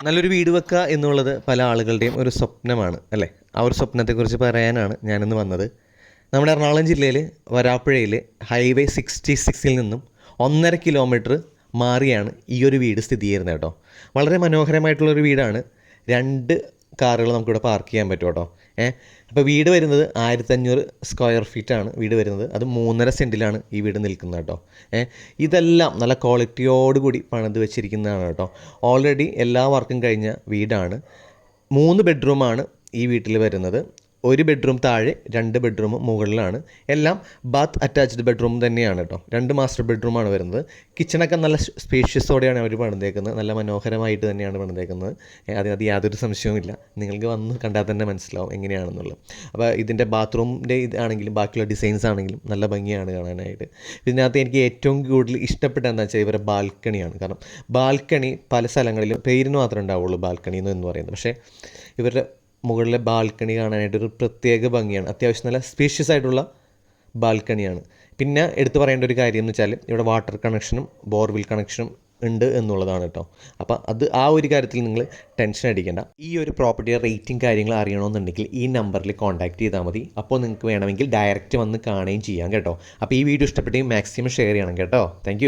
നല്ലൊരു വീട് വെക്കുക എന്നുള്ളത് പല ആളുകളുടെയും ഒരു സ്വപ്നമാണ് അല്ലേ? ആ ഒരു സ്വപ്നത്തെക്കുറിച്ച് പറയാനാണ് ഞാനിന്ന് വന്നത്. നമ്മുടെ എറണാകുളം ജില്ലയിൽ വരാപ്പുഴയിൽ ഹൈവേ സിക്സ്റ്റി സിക്സിൽ നിന്നും ഒന്നര കിലോമീറ്റർ മാറിയാണ് ഈ ഒരു വീട് സ്ഥിതി ചെയ്യുന്നത് കേട്ടോ. വളരെ മനോഹരമായിട്ടുള്ളൊരു വീടാണ്. രണ്ട് കാറുകൾ നമുക്കിവിടെ പാർക്ക് ചെയ്യാൻ പറ്റും കേട്ടോ. അപ്പോൾ വീട് വരുന്നത് ആയിരത്തഞ്ഞൂറ് സ്ക്വയർ ഫീറ്റാണ് വീട് വരുന്നത്. അത് മൂന്നര സെന്റിലാണ് ഈ വീട് നിൽക്കുന്നത് കേട്ടോ. ഇതെല്ലാം നല്ല ക്വാളിറ്റിയോടുകൂടി പണിത് വെച്ചിരിക്കുന്നതാണ് കേട്ടോ. ഓൾറെഡി എല്ലാ വർക്കും കഴിഞ്ഞ വീടാണ്. മൂന്ന് ബെഡ്റൂമാണ് ഈ വീട്ടിൽ വരുന്നത്. ഒരു ബെഡ്റൂം താഴെ രണ്ട് ബെഡ്റൂം മുകളിലാണ്. എല്ലാം ബാത്ത് അറ്റാച്ച്ഡ് ബെഡ്റൂം തന്നെയാണ് കേട്ടോ രണ്ട് മാസ്റ്റർ ബെഡ്റൂമാണ് വരുന്നത്. കിച്ചണൊക്കെ നല്ല സ്പേഷ്യസോടെയാണ് അവർ പണിതേക്കുന്നത്. നല്ല മനോഹരമായിട്ട് തന്നെയാണ് പണിതേക്കുന്നത്. ഏ, അത് അത് യാതൊരു സംശയവുമില്ല. നിങ്ങൾക്ക് വന്ന് കണ്ടാൽ തന്നെ മനസ്സിലാവും എങ്ങനെയാണെന്നുള്ളത്. അപ്പോൾ ഇതിന്റെ ബാത്റൂമിന്റെ ഇതാണെങ്കിലും ബാക്കിയുള്ള ഡിസൈൻസ് ആണെങ്കിലും നല്ല ഭംഗിയാണ് കാണാനായിട്ട്. ഇതിനകത്ത് എനിക്ക് ഏറ്റവും കൂടുതൽ ഇഷ്ടപ്പെട്ട എന്താ വെച്ചാൽ ഇവരുടെ ബാൽക്കണിയാണ് കാരണം ബാൽക്കണി പല സ്ഥലങ്ങളിലും പേരിന് മാത്രമേ ഉണ്ടാവുള്ളൂ ബാൽക്കണി എന്ന് പറയുന്നത്. പക്ഷേ ഇവരുടെ മുകളിലെ ബാൽക്കണി കാണാനായിട്ട് ഒരു പ്രത്യേക ഭംഗിയാണ്. അത്യാവശ്യം നല്ല സ്പീഷ്യസ് ആയിട്ടുള്ള ബാൽക്കണിയാണ്. പിന്നെ എടുത്തു പറയേണ്ട ഒരു കാര്യം എന്ന് വെച്ചാൽ ഇവിടെ വാട്ടർ കണക്ഷനും ബോർവിൽ കണക്ഷനും ഉണ്ട് എന്നുള്ളതാണ് കേട്ടോ. അപ്പോൾ അത് ആ ഒരു കാര്യത്തിൽ നിങ്ങൾ ടെൻഷൻ അടിക്കേണ്ട. ഈ ഒരു പ്രോപ്പർട്ടിയുടെ റേറ്റിംഗ് കാര്യങ്ങൾ അറിയണമെന്നുണ്ടെങ്കിൽ ഈ നമ്പറിൽ കോൺടാക്ട് ചെയ്താൽ മതി. അപ്പോൾ നിങ്ങൾക്ക് വേണമെങ്കിൽ ഡയറക്റ്റ് വന്ന് കാണുകയും ചെയ്യാം കേട്ടോ. അപ്പോൾ ഈ വീഡിയോ ഇഷ്ടപ്പെട്ടെങ്കിൽ മാക്സിമം ഷെയർ ചെയ്യണം കേട്ടോ. താങ്ക്